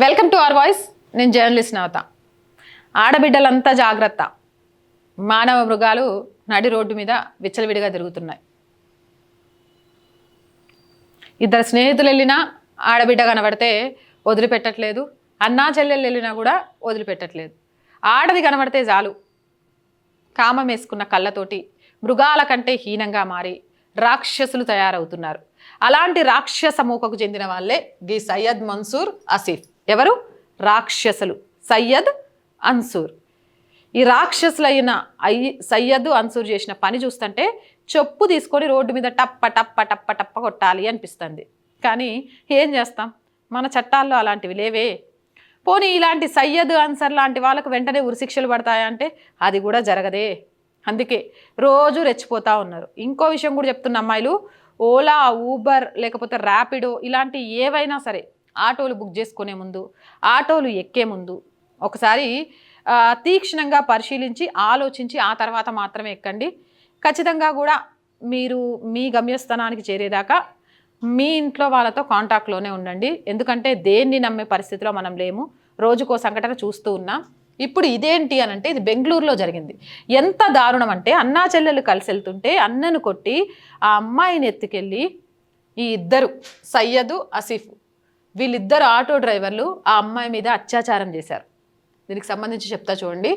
Welcome to our voice నేను journalist నవత. ఆడబిడ్డలంతా జాగ్రత్త. మానవ మృగాలు నడి రోడ్డు మీద విచ్చలవిడిగా తిరుగుతున్నాయి. ఇద్దరు స్నేహితులు వెళ్ళినా ఆడబిడ్డ కనబడితే వదిలిపెట్టట్లేదు. అన్నా చెల్లెళ్ళు వెళ్ళినా కూడా వదిలిపెట్టట్లేదు. ఆడది కనబడితే చాలు. కామం వేసుకున్న కళ్ళతోటి మృగాల కంటే హీనంగా మారి రాక్షసులు తయారవుతున్నారు. అలాంటి రాక్షస మూకకు చెందిన వాళ్ళే గి సయ్యద్ మన్సూర్ ఆసిఫ్ ఎవరు? రాక్షసులు. సయ్యద్ అన్సూర్. ఈ రాక్షసులైన అయ్యి సయ్యద్ అన్సూర్ చేసిన పని చూస్తుంటే చెప్పు తీసుకొని రోడ్డు మీద టప్ప టప్ప టప్ప టప్ప కొట్టాలి అనిపిస్తుంది. కానీ ఏం చేస్తాం? మన చట్టాల్లో అలాంటివి లేవే. పోనీ ఇలాంటి సయ్యద్ అన్సర్ లాంటి వాళ్ళకు వెంటనే ఉరిశిక్షలు పడతాయంటే అది కూడా జరగదే. అందుకే రోజు రెచ్చిపోతూ ఉన్నారు. ఇంకో విషయం కూడా చెప్తున్న అమ్మాయిలు ఓలా ఊబర్ లేకపోతే ర్యాపిడో ఇలాంటి ఏవైనా సరే ఆటోలు బుక్ చేసుకునే ముందు ఆటోలు ఎక్కే ముందు ఒకసారి తీక్షణంగా పరిశీలించి ఆలోచించి ఆ తర్వాత మాత్రమే ఎక్కండి. ఖచ్చితంగా కూడా మీరు మీ గమ్యస్థానానికి చేరేదాకా మీ ఇంట్లో వాళ్ళతో కాంటాక్ట్లోనే ఉండండి. ఎందుకంటే దేన్ని నమ్మే పరిస్థితిలో మనం లేము. రోజుకో సంఘటన చూస్తూ ఉన్నాం. ఇప్పుడు ఇదేంటి అని అంటే ఇది బెంగళూరులో జరిగింది. ఎంత దారుణం అంటే అన్నా చెల్లెలు కలిసి వెళ్తుంటే అన్నను కొట్టి ఆ అమ్మాయిని ఎత్తుకెళ్ళి ఈ ఇద్దరు సయ్యదు అసీఫ్ వీళ్ళిద్దరు ఆటో డ్రైవర్లు ఆ అమ్మాయి మీద అత్యాచారం చేశారు. దీనికి సంబంధించి చెప్తా చూడండి.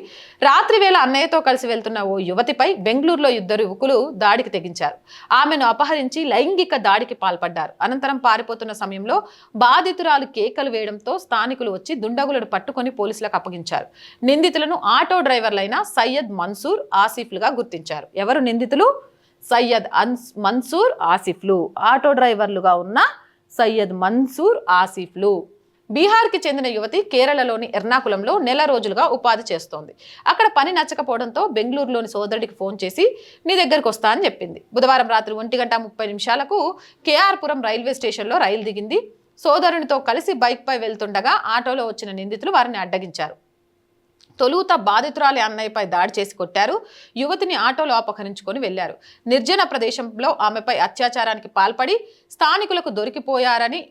రాత్రి వేళ అన్నయ్యతో కలిసి వెళ్తున్న ఓ యువతిపై బెంగళూరులో ఇద్దరు యువకులు దాడికి తెగించారు. ఆమెను అపహరించి లైంగిక దాడికి పాల్పడ్డారు. అనంతరం పారిపోతున్న సమయంలో బాధితురాలు కేకలు వేయడంతో స్థానికులు వచ్చి దుండగులను పట్టుకొని పోలీసులకు అప్పగించారు. నిందితులను ఆటో డ్రైవర్లైన సయ్యద్ మన్సూర్ ఆసిఫ్లుగా గుర్తించారు. ఎవరు నిందితులు? సయ్యద్ అన్స్ మన్సూర్ ఆసిఫ్లు. ఆటో డ్రైవర్లుగా ఉన్న సయ్యద్ మన్సూర్ ఆసిఫ్లు. బీహార్కి చెందిన యువతి కేరళలోని ఎర్నాకుళంలో నెల రోజులుగా ఉపాధి చేస్తోంది. అక్కడ పని నచ్చకపోవడంతో బెంగళూరులోని సోదరుడికి ఫోన్ చేసి నీ దగ్గరికి వస్తా అని చెప్పింది. బుధవారం రాత్రి ఒంటి గంట ముప్పై నిమిషాలకు కేఆర్పురం రైల్వే స్టేషన్లో రైలు దిగింది. సోదరునితో కలిసి బైక్పై వెళ్తుండగా ఆటోలో వచ్చిన నిందితులు వారిని అడ్డగించారు. తొలుత బాధితురాలి అన్నయ్యపై దాడి చేసి కొట్టారు. యువతిని ఆటోలో అపహరించుకొని వెళ్ళారు నిర్జన ప్రదేశంలో ఆమెపై అత్యాచారానికి పాల్పడి స్థానికులకు దొరికిపోయారని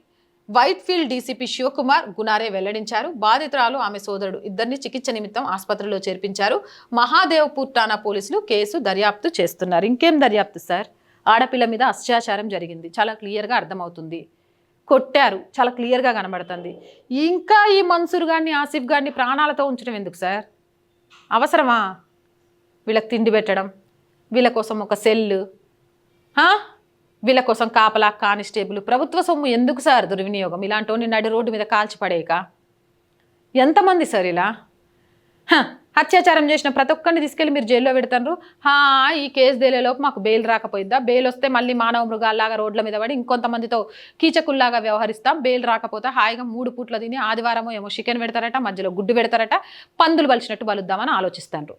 వైట్ఫీల్డ్ డీసీపీ శివకుమార్ గునారే వెల్లడించారు. బాధితురాలు ఆమె సోదరుడు ఇద్దరిని చికిత్స నిమిత్తం ఆసుపత్రిలో చేర్పించారు. మహాదేవ్పూర్ ఠాణా పోలీసులు కేసు దర్యాప్తు చేస్తున్నారు. ఇంకేం దర్యాప్తు సార్? ఆడపిల్ల మీద అత్యాచారం జరిగింది. చాలా క్లియర్గా అర్థమవుతుంది. కొట్టారు. చాలా క్లియర్గా కనబడుతుంది. ఇంకా ఈ మన్సూర్ గారిని ఆసిఫ్ గారిని ప్రాణాలతో ఉంచడం ఎందుకు సార్? అవసరమా? వీళ్ళకి తిండి పెట్టడం వీళ్ళ కోసం ఒక సెల్లు వీళ్ళ కోసం కాపలా కానిస్టేబుల్ ప్రభుత్వ సొమ్ము ఎందుకు సార్ దుర్వినియోగం? ఇలాంటి నడి రోడ్డు మీద కాల్చి పడేయక. ఎంతమంది సార్ ఇలా? అత్యాచారం చేసిన ప్రతి ఒక్కరిని తీసుకెళ్ళి మీరు జైల్లో పెడతారు హా ఈ కేసు దేలేలోపు మాకు బెయిల్ రాకపోయిద్దా? బెయిల్ వస్తే మళ్ళీ మానవ మృగాల్లాగా రోడ్ల మీద పడి ఇంకొంతమందితో కీచకుల్లాగా వ్యవహరిస్తాం. బెయిల్ రాకపోతే హాయిగా మూడు పూట్ల తిని ఆదివారం ఏమో చికెన్ పెడతారట మధ్యలో గుడ్డు పెడతారట పందులు బలిచినట్టు బలుద్దామని ఆలోచిస్తాండ్రు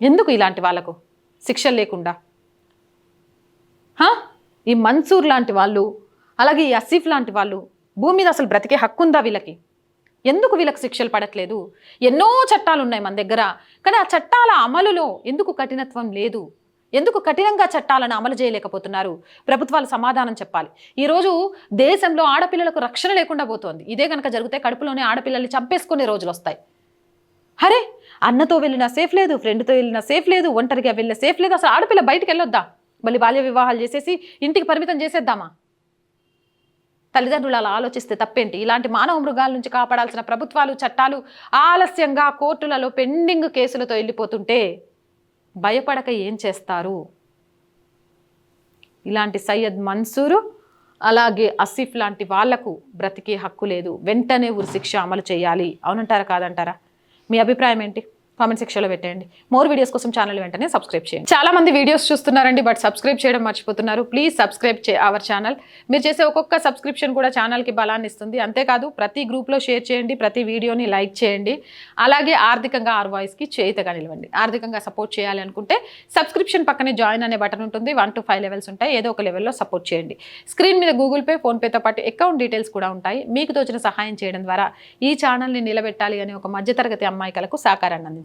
ఎందుకు ఇలాంటి వాళ్ళకు శిక్షలు లేకుండా? ఈ మన్సూర్ లాంటి వాళ్ళు అలాగే ఈ అసీఫ్ లాంటి వాళ్ళు భూమి మీద అసలు బ్రతికే హక్కు ఉందా వీళ్ళకి? ఎందుకు వీళ్ళకి శిక్షలు పడట్లేదు? ఎన్నో చట్టాలు ఉన్నాయి మన దగ్గర. కానీ ఆ చట్టాల అమలులో ఎందుకు కఠినత్వం లేదు? ఎందుకు కఠినంగా చట్టాలను అమలు చేయలేకపోతున్నారు? ప్రభుత్వాలు సమాధానం చెప్పాలి. ఈరోజు దేశంలో ఆడపిల్లలకు రక్షణ లేకుండా పోతోంది. ఇదే కనుక జరిగితే కడుపులోనే ఆడపిల్లల్ని చంపేసుకునే రోజులు వస్తాయి. అరే! అన్నతో వెళ్ళినా సేఫ్ లేదు ఫ్రెండ్తో వెళ్ళినా సేఫ్ లేదు ఒంటరిగా వెళ్ళిన సేఫ్ లేదు. అసలు ఆడపిల్ల బయటికి వెళ్ళొద్దా? మళ్ళీ బాల్య వివాహాలు చేసేసి ఇంటికి పరిమితం చేసేద్దామా? తల్లిదండ్రులు అలా ఆలోచిస్తే తప్పేంటి? ఇలాంటి మానవ మృగాల నుంచి కాపాడాల్సిన ప్రభుత్వాలు చట్టాలు ఆలస్యంగా కోర్టులలో పెండింగ్ కేసులతో వెళ్ళిపోతుంటే భయపడక ఏం చేస్తారు? ఇలాంటి సయ్యద్ మన్సూరు అలాగే అసిఫ్ లాంటి వాళ్ళకు బ్రతికే హక్కు లేదు. వెంటనే ఉరిశిక్ష అమలు చేయాలి. అవునంటారా కాదంటారా? మీ అభిప్రాయం ఏంటి? కామెంట్ సెక్షన్లో పెట్టండి మోర్ వీడియోస్ కోసం ఛానల్ వెంటనే సబ్స్క్రైబ్ చేయండి. చాలా మంది వీడియోస్ చూస్తున్నారండి బట్ సబ్స్క్రైబ్ చేయడం మర్చిపోతున్నారు. ప్లీజ్ సబ్స్క్రైబ్ చే అవర్ ఛానల్ మీరు చేసే ఒక్కొక్క సబ్స్క్రిప్షన్ కూడా ఛానల్కి బలాన్ని ఇస్తుంది. అంతేకాదు ప్రతి గ్రూప్లో షేర్ చేయండి ప్రతి వీడియోని లైక్ చేయండి. అలాగే ఆర్థికంగా ఆర్ వాయిస్కి చేయితగా నిలవండి. ఆర్థికంగా సపోర్ట్ చేయాలి అనుకుంటే సబ్స్క్రిప్షన్ పక్కనే జాయిన్ అనే బటన్ ఉంటుంది. వన్ టు ఫైవ్ లెవెల్స్ ఉంటాయి. ఏదో ఒక లెవెల్లో సపోర్ట్ చేయండి. స్క్రీన్ మీద గూగుల్ పే ఫోన్పేతో పాటు అకౌంట్ డీటెయిల్స్ కూడా ఉంటాయి. మీకు తోచిన సహాయం చేయడం ద్వారా ఈ ఛానల్ని నిలబెట్టాలి అనే ఒక మధ్యతరగతి అమ్మాయికలకు సహకారాన్ని అందించండి.